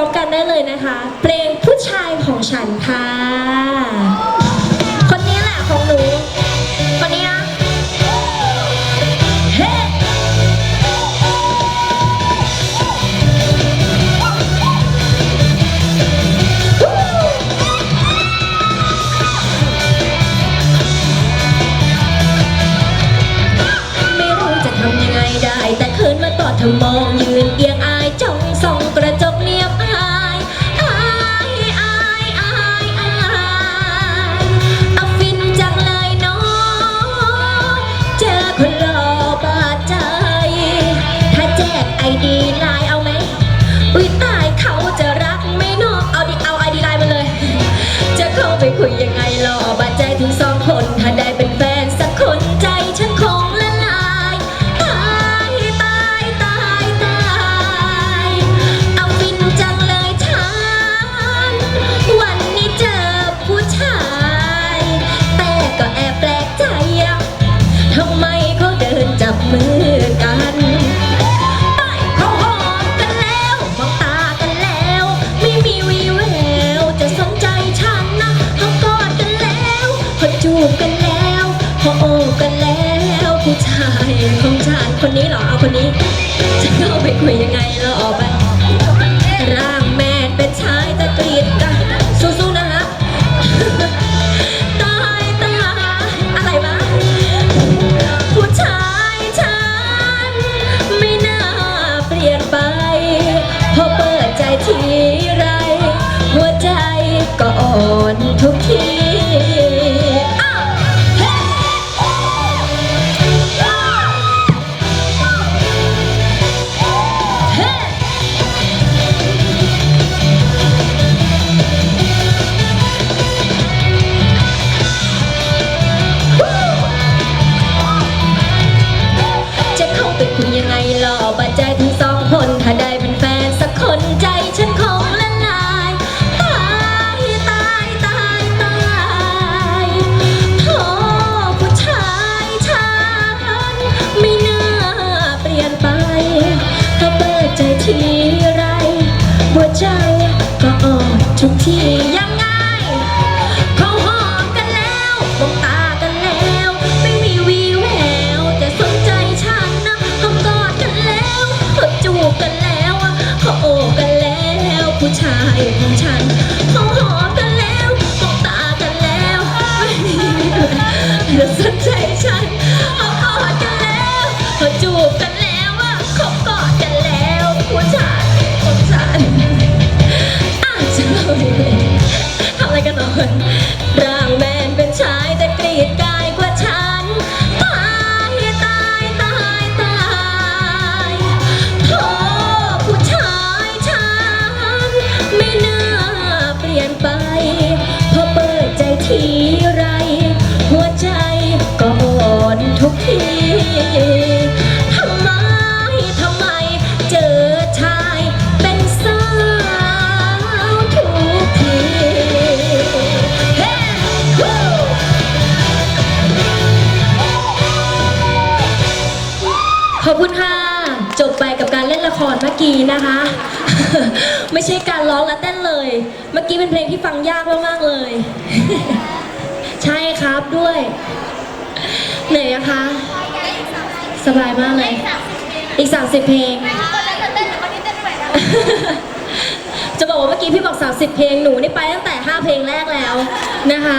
ร้อมกันได้เลยนะคะ เพลงผู้ชายของฉันค่ะ คนนี้แหละของหนู คนนี้นะเฮ้ไม่รู้จะทำยังไงได้ แต่คืนมาต่อเธอมองยืนเอีย มือกันไปเขาหอมกันแล้วมองตากันแล้ว ไม่มีวีแววจะสนใจฉันนะเขากอดกันแล้วเขาจูบกันแล้วเขาโอบกันแล้ว ผู้ชายของฉันคนนี้เหรอเอาคนนี้จะเข้าไปคุยยังไงเราออกไป นทุกทีอ้าวเฮ้เฮ้จะเข้าไปคุยยังไงหล่อบาดใจถึงสอ ชาย ขอบคุณค่ะ จบไปกับการเล่นละครเมื่อกี้นะคะ ไม่ใช่การร้องและเต้นเลย เมื่อกี้เป็นเพลงที่ฟังยากมากๆเลย ใช่ครับด้วย เหนื่อยนะคะ สบายมากเลย อีก 30 เพลง จะบอกว่าเมื่อกี้พี่บอก 30 เพลงหนูนี่ไปตั้งแต่ 5 เพลงแรกแล้วนะคะ